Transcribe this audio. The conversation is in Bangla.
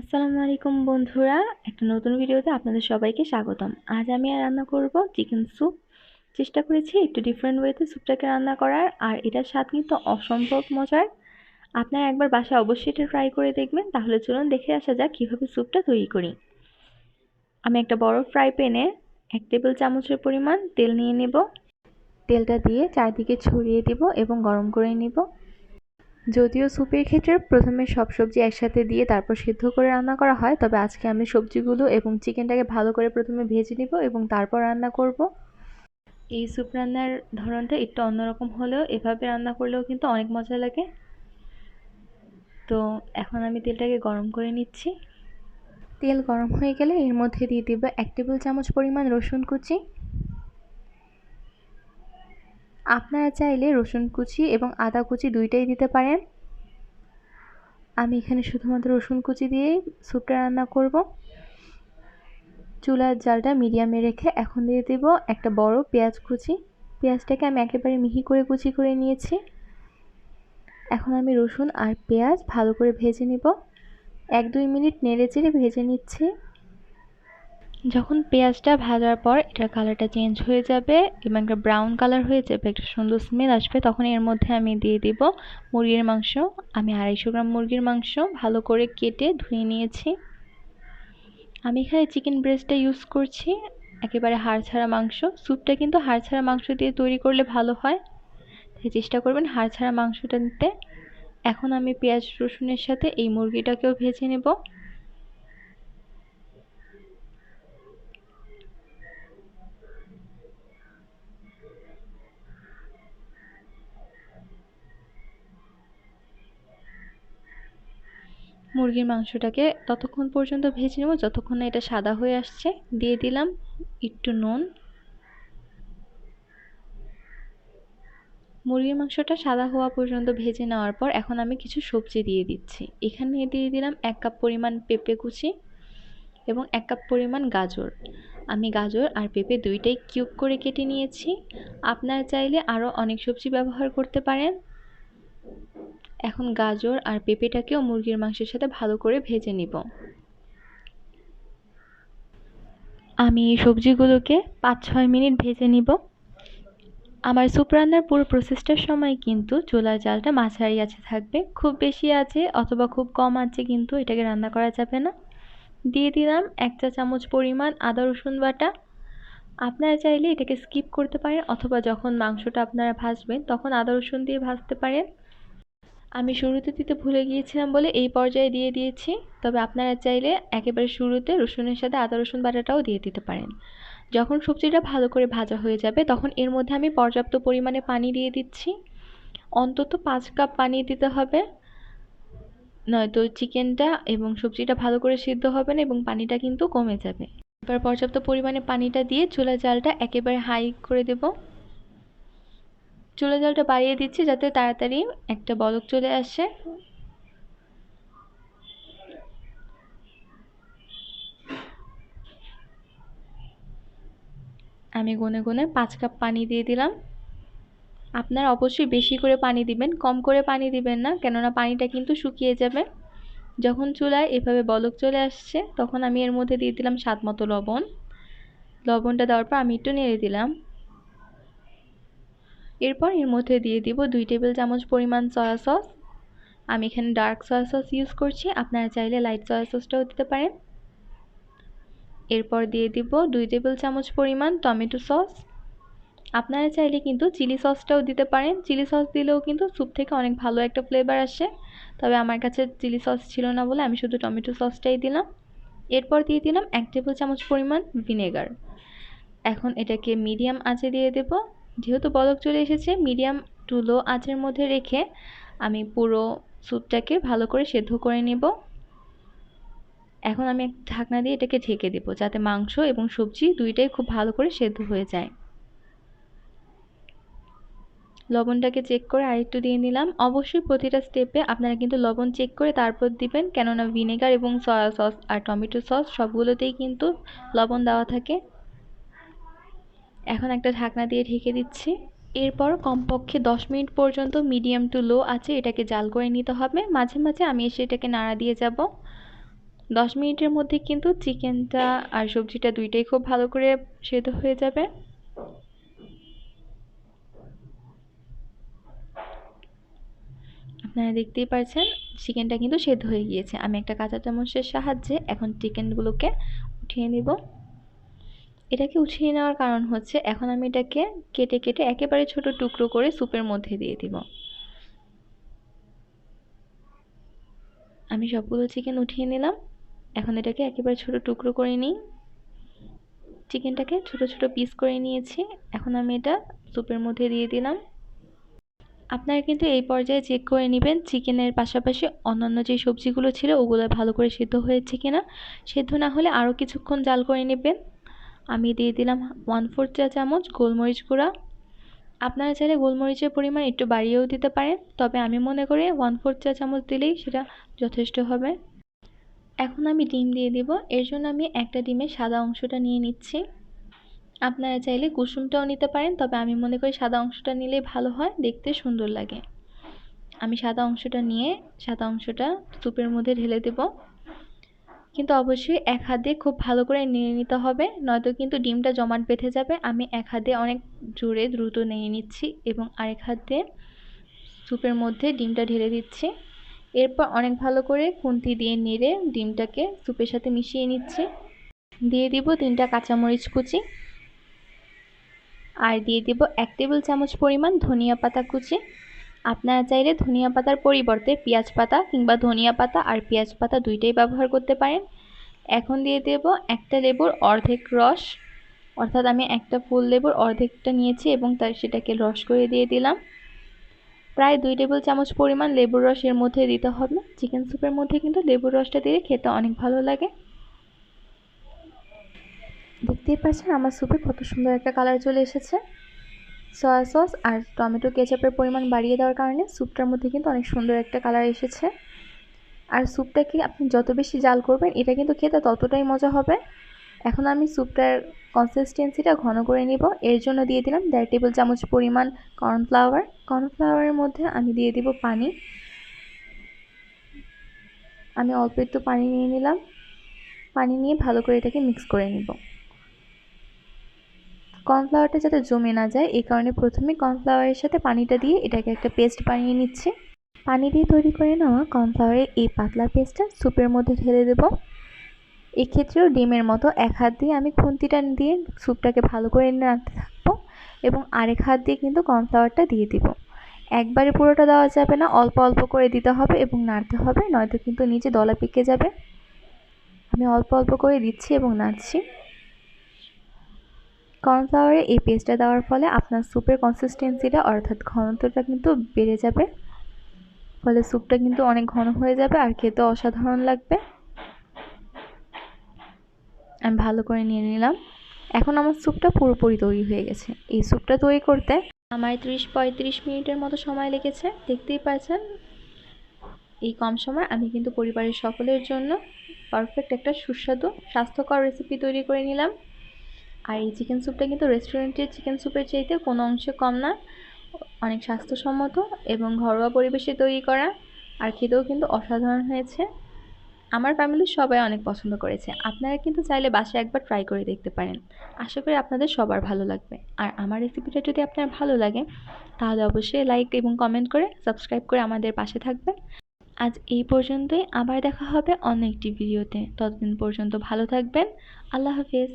আসসালামু আলাইকুম বন্ধুরা, একটা নতুন ভিডিওতে আপনাদের সবাইকে স্বাগতম। আজ আমি রান্না করব চিকেন স্যুপ চেষ্টা করেছি একটু ডিফারেন্ট ওয়েতে স্যুপটাকে রান্না করার, আর এটার স্বাদ কিন্তু অসম্ভব মজার। আপনারা একবার বাসায় অবশ্যই এটা ট্রাই করে দেখবেন, তাহলে চলুন দেখে আসা যাক কীভাবে স্যুপটা তৈরি করি। আমি একটা বড় ফ্রাই প্যানে এক টেবিল চামচের পরিমাণ তেল নিয়ে নেব। তেলটা দিয়ে চারদিকে ছড়িয়ে দেব এবং গরম করে নেব। যদিও স্যুপের ক্ষেত্রে প্রথমে সব সবজি একসাথে দিয়ে তারপর সিদ্ধ করে রান্না করা হয়, তবে আজকে আমি সবজিগুলো এবং চিকেনটাকে ভালো করে প্রথমে ভেজে নিব এবং তারপর রান্না করব। এই স্যুপ রান্নার ধরনটা একটু অন্যরকম হলেও এভাবে রান্না করলেও কিন্তু অনেক মজা লাগে। তো এখন আমি তেলটাকে গরম করে নিচ্ছি। তেল গরম হয়ে গেলে এর মধ্যে দিয়ে দিব এক টেবিল চামচ পরিমাণ রসুন কুচি আপনারা চাইলে রসুন কুচি এবং আদা কুচি দুইটাই দিতে পারেন। আমি এখানে শুধুমাত্র রসুন কুচি দিয়েই স্যুপটা রান্না করব। চুলার জালটা মিডিয়ামে রেখে এখন দিয়ে দেব একটা বড় পেঁয়াজ কুচি। পেঁয়াজটাকে আমি একেবারে মিহি করে কুচি করে নিয়েছি। এখন আমি রসুন আর পেঁয়াজ ভালো করে ভেজে নেব। এক দুই মিনিট নেড়ে চেড়ে ভেজে নিচ্ছি। যখন পেঁয়াজটা ভাজার পর এটার কালারটা চেঞ্জ হয়ে যাবে, এবং একটা ব্রাউন কালার হয়ে যাবে, একটা সুন্দর স্মেল আসবে, তখন এর মধ্যে আমি দিয়ে দিব মুরগির মাংস। আমি আড়াইশো গ্রাম মুরগির মাংস ভালো করে কেটে ধুয়ে নিয়েছি। আমি এখানে চিকেন ব্রেস্টটা ইউজ করছি, একেবারে হাড় ছাড়া মাংস। স্যুপটা কিন্তু হাড় ছাড়া মাংস দিয়ে তৈরি করলে ভালো হয়। তাই চেষ্টা করবেন হাড় ছাড়া মাংসটা নিতে এখন আমি পেঁয়াজ রসুনের সাথে এই মুরগিটাকেও ভেজে নেব। মুরগির মাংসটাকে ততক্ষণ পর্যন্ত ভেজে নেব। যতক্ষণ না এটা সাদা হয়ে আসছে, দিয়ে দিলাম একটু নুন। মুরগির মাংসটা সাদা হওয়া পর্যন্ত ভেজে নেওয়ার পর এখন আমি কিছু সবজি দিয়ে দিচ্ছি। এখানে দিয়ে দিলাম এক কাপ পরিমাণ পেঁপে কুচি এবং এক কাপ পরিমাণ গাজর। আমি গাজর আর পেঁপে দুইটাই কিউব করে কেটে নিয়েছি। আপনারা চাইলে আরও অনেক সবজি ব্যবহার করতে পারেন। এখন গাজর আর পেঁপেটাকেও মুরগির মাংসের সাথে ভালো করে ভেজে নিব। আমি এই সবজিগুলোকে পাঁচ ছয় মিনিট ভেজে নিব। আমার স্যুপ রান্নার পুরো প্রসেসটার সময় কিন্তু চুলার জালটা মাঝারি আছে থাকবে। খুব বেশি আছে অথবা খুব কম আছে কিন্তু এটাকে রান্না করা যাবে না। দিয়ে দিলাম এক চা চামচ পরিমাণ আদা রসুন বাটা। আপনারা চাইলে এটাকে স্কিপ করতে পারেন অথবা যখন মাংসটা আপনারা ভাজবেন তখন আদা রসুন দিয়ে ভাজতে পারেন। আমি শুরুতে দিতে ভুলে গিয়েছিলাম বলে এই পর্যায়ে দিয়ে দিয়েছি। তবে আপনারা চাইলে একেবারে শুরুতে রসুনের সাথে আদা, রসুন বাটাটাও দিয়ে দিতে পারেন। যখন সবজিটা ভালো করে ভাজা হয়ে যাবে, তখন এর মধ্যে আমি পর্যাপ্ত পরিমাণে পানি দিয়ে দিচ্ছি। অন্তত পাঁচ কাপ পানি দিতে হবে। নয়তো চিকেনটা এবং সবজিটা ভালো করে সিদ্ধ হবে না এবং পানিটা কিন্তু কমে যাবে। এবার পর্যাপ্ত পরিমাণে পানিটা দিয়ে চুলা জালটা একেবারে হাই করে দেব। চুলা জলটা বাড়িয়ে দিচ্ছি যাতে তাড়াতাড়ি একটা বলক চলে আসে। আমি গুনে গুনে পাঁচ কাপ পানি দিয়ে দিলাম। আপনারা অবশ্যই বেশি করে পানি দিবেন, কম করে পানি দিবেন না, কেননা পানিটা কিন্তু শুকিয়ে যাবে। যখন চুলায় এভাবে বলক চলে আসছে, তখন আমি এর মধ্যে দিয়ে দিলাম স্বাদ মতো লবণ। লবণটা দেওয়ার পর আমি একটু নেড়ে দিলাম। এরপর এর মধ্যে দিয়ে দিব দুই টেবিল চামচ পরিমাণ সয়া সস আমি এখানে ডার্ক সয়া সস ইউজ করছি, আপনারা চাইলে লাইট সয়া সসটাও দিতে পারেন। এরপর দিয়ে দিব দুই টেবিল চামচ পরিমাণ টমেটো সস আপনারা চাইলে কিন্তু চিলি সসটাও দিতে পারেন। চিলি সস দিলেও কিন্তু স্যুপ থেকে অনেক ভালো একটা ফ্লেভার আসে। তবে আমার কাছে চিলি সস ছিল না বলে আমি শুধু টমেটো সসটাই দিলাম। এরপর দিয়ে দিলাম এক টেবিল চামচ পরিমাণ ভিনেগার এখন এটাকে মিডিয়াম আঁচে দিয়ে দেব। যেহেতু বলক চলে এসেছে, মিডিয়াম টু লো আঁচের মধ্যে রেখে আমি পুরো স্যুপটাকে ভালো করে সেদ্ধ করে নেব। এখন আমি এক ঢাকনা দিয়ে এটাকে ঢেকে দেবো যাতে মাংস এবং সবজি দুইটাই খুব ভালো করে সেদ্ধ হয়ে যায়। লবণটাকে চেক করে আরেকটু দিয়ে নিলাম। অবশ্যই প্রতিটা স্টেপে আপনারা কিন্তু লবণ চেক করে তারপর দিবেন, কেননা ভিনেগার এবং সয়া সস আর টমেটো সস সবগুলোতেই কিন্তু লবণ দেওয়া থাকে। এখন একটা ঢাকনা দিয়ে ঢেকে দিচ্ছি। এরপর কমপক্ষে দশ মিনিট পর্যন্ত মিডিয়াম টু লো আছে, এটাকে জাল করে নিতে হবে। মাঝে মাঝে আমি এসে এটাকে নাড়া দিয়ে যাব। দশ মিনিটের মধ্যে কিন্তু চিকেনটা আর সবজিটা দুইটাই খুব ভালো করে সেদ্ধ হয়ে যাবে। আপনারা দেখতেই পারছেন, চিকেনটা কিন্তু সেদ্ধ হয়ে গিয়েছে। আমি একটা কাঁচা চামচের সাহায্যে এখন চিকেনগুলোকে উঠিয়ে নিব। এটাকে উঠিয়ে নেওয়ার কারণ হচ্ছে এখন আমি এটাকে কেটে কেটে একেবারে ছোট টুকরো করে স্যুপের মধ্যে দিয়ে দিব। আমি সবগুলো চিকেন উঠিয়ে নিলাম। এখন এটাকে একেবারে ছোট টুকরো করে নিই। চিকেনটাকে ছোট ছোট পিস করে নিয়েছি। এখন আমি এটা স্যুপের মধ্যে দিয়ে দিলাম। আপনারা কিন্তু এই পর্যায়ে চেক করে নেবেন চিকেনের পাশাপাশি অন্যান্য যে সবজিগুলো ছিল, ওগুলো ভালো করে সিদ্ধ হয়েছে কিনা। সেদ্ধ না হলে আরও কিছুক্ষণ জাল করে নেবেন। আমি দিয়ে দিলাম ওয়ান ফোর চা চামচ গোলমরিচ গুঁড়া। আপনারা চাইলে গোলমরিচের পরিমাণ একটু বাড়িয়েও দিতে পারেন, তবে আমি মনে করি ওয়ান ফোর চা চামচ দিলেই সেটা যথেষ্ট হবে। এখন আমি ডিম দিয়ে দিব, এর জন্য আমি একটা ডিমের সাদা অংশটা নিয়ে নিচ্ছি। আপনারা চাইলে কুসুমটাও নিতে পারেন, তবে আমি মনে করি সাদা অংশটা নিলেই ভালো হয়, দেখতে সুন্দর লাগে। আমি সাদা অংশটা নিয়ে সাদা অংশটা স্যুপের মধ্যে ঢেলে দেব। কিন্তু অবশ্যই এক হাত দিয়ে খুব ভালো করে নিয়ে নিতে হবে, নয়তো কিন্তু ডিমটা জমাট বেঁধে যাবে। আমি এক হাত অনেক জোরে দ্রুত নিয়ে নিচ্ছি এবং আরেক হাত দিয়ে স্যুপের মধ্যে ডিমটা ঢেলে দিচ্ছি। এরপর অনেক ভালো করে খুন্তি দিয়ে নেড়ে ডিমটাকে স্যুপের সাথে মিশিয়ে নিচ্ছি। দিয়ে দিব তিনটা কাঁচামরিচ কুচি আর দিয়ে দিব এক টেবিল চামচ পরিমাণ ধনিয়া পাতা কুচি। আপনারা চাইলে ধনিয়া পাতার পরিবর্তে পেঁয়াজ পাতা কিংবা ধনিয়া পাতা আর পেঁয়াজ পাতা দুইটাই ব্যবহার করতে পারেন। এখন দিয়ে দেব একটা লেবুর অর্ধেক রস। অর্থাৎ আমি একটা ফুল লেবুর অর্ধেকটা নিয়েছি এবং তার সেটাকে রস করে দিয়ে দিলাম। প্রায় দুই টেবিল চামচ পরিমাণ লেবুর রস এর মধ্যে দিতে হবে। চিকেন স্যুপের মধ্যে কিন্তু লেবুর রসটা দিলে খেতে অনেক ভালো লাগে। দেখতেই পাচ্ছেন আমার স্যুপে কত সুন্দর একটা কালার চলে এসেছে। সয়া সস আর টমেটো কেচাপের পরিমাণ বাড়িয়ে দেওয়ার কারণে স্যুপটার মধ্যে কিন্তু অনেক সুন্দর একটা কালার এসেছে। আর স্যুপটাকে আপনি যত বেশি জাল করবেন, এটা কিন্তু খেতে ততটাই মজা হবে। এখন আমি স্যুপটার কনসিস্টেন্সিটা ঘন করে নিব। এর জন্য দিয়ে দিলাম দেড় টেবিল চামচ পরিমাণ কর্নফ্লাওয়ার কর্নফ্লাওয়ারের মধ্যে আমি দিয়ে দিব পানি। আমি অল্প একটু পানি নিয়ে নিলাম। পানি নিয়ে ভালো করে এটাকে মিক্স করে নিব। কর্নফ্লাওয়ারটা যাতে জমে না যায়, এই কারণে প্রথমে কর্নফ্লাওয়ারের সাথে পানিটা দিয়ে এটাকে একটা পেস্ট বানিয়ে নিচ্ছি। পানি দিয়ে তৈরি করে নেওয়া কর্নফ্লাওয়ারের এই পাতলা পেস্টটা স্যুপের মধ্যে ঢেলে দেব। এক্ষেত্রেও ডিমের মতো এক হাত দিয়ে আমি খুন্তিটা দিয়ে স্যুপটাকে ভালো করে নাড়তে থাকব এবং আরেক হাত দিয়ে কিন্তু কর্নফ্লাওয়ারটা দিয়ে দিব। একবারে পুরোটা দেওয়া যাবে না, অল্প অল্প করে দিতে হবে এবং নাড়তে হবে, নয়তো কিন্তু নিচে দলা পেকে যাবে। আমি অল্প অল্প করে দিচ্ছি এবং নাড়ছি। কর্নফ্লাওয়ারে এই পেস্টটা দেওয়ার ফলে আপনার স্যুপের কনসিস্টেন্সিটা অর্থাৎ ঘনত্বটা কিন্তু বেড়ে যাবে। ফলে স্যুপটা কিন্তু অনেক ঘন হয়ে যাবে আর খেতে অসাধারণ লাগবে। আমি ভালো করে নিয়ে নিলাম। এখন আমার স্যুপটা পুরোপুরি তৈরি হয়ে গেছে। এই স্যুপটা তৈরি করতে আমার ত্রিশ পঁয়ত্রিশ মিনিটের মতো সময় লেগেছে। দেখতেই পাচ্ছেন, এই কম সময় আমি কিন্তু পরিবারের সকলের জন্য পারফেক্ট একটা সুস্বাদু, স্বাস্থ্যকর রেসিপি তৈরি করে নিলাম। আর এই চিকেন স্যুপটা কিন্তু রেস্টুরেন্টের চিকেন স্যুপের চাইতে কোনো অংশে কম না, অনেক স্বাস্থ্যসম্মত এবং ঘরোয়া পরিবেশে তৈরি করা, আর খেতেও কিন্তু অসাধারণ হয়েছে। আমার ফ্যামিলির সবাই অনেক পছন্দ করেছে। আপনারা কিন্তু চাইলে বাসায় একবার ট্রাই করে দেখতে পারেন। আশা করি আপনাদের সবার ভালো লাগবে। আর আমার রেসিপিটা যদি আপনার ভালো লাগে, তাহলে অবশ্যই লাইক এবং কমেন্ট করে সাবস্ক্রাইব করে আমাদের পাশে থাকবেন। আজ এই পর্যন্তই। আবার দেখা হবে অন্য একটি ভিডিওতে ততদিন পর্যন্ত ভালো থাকবেন। আল্লাহ হাফিজ।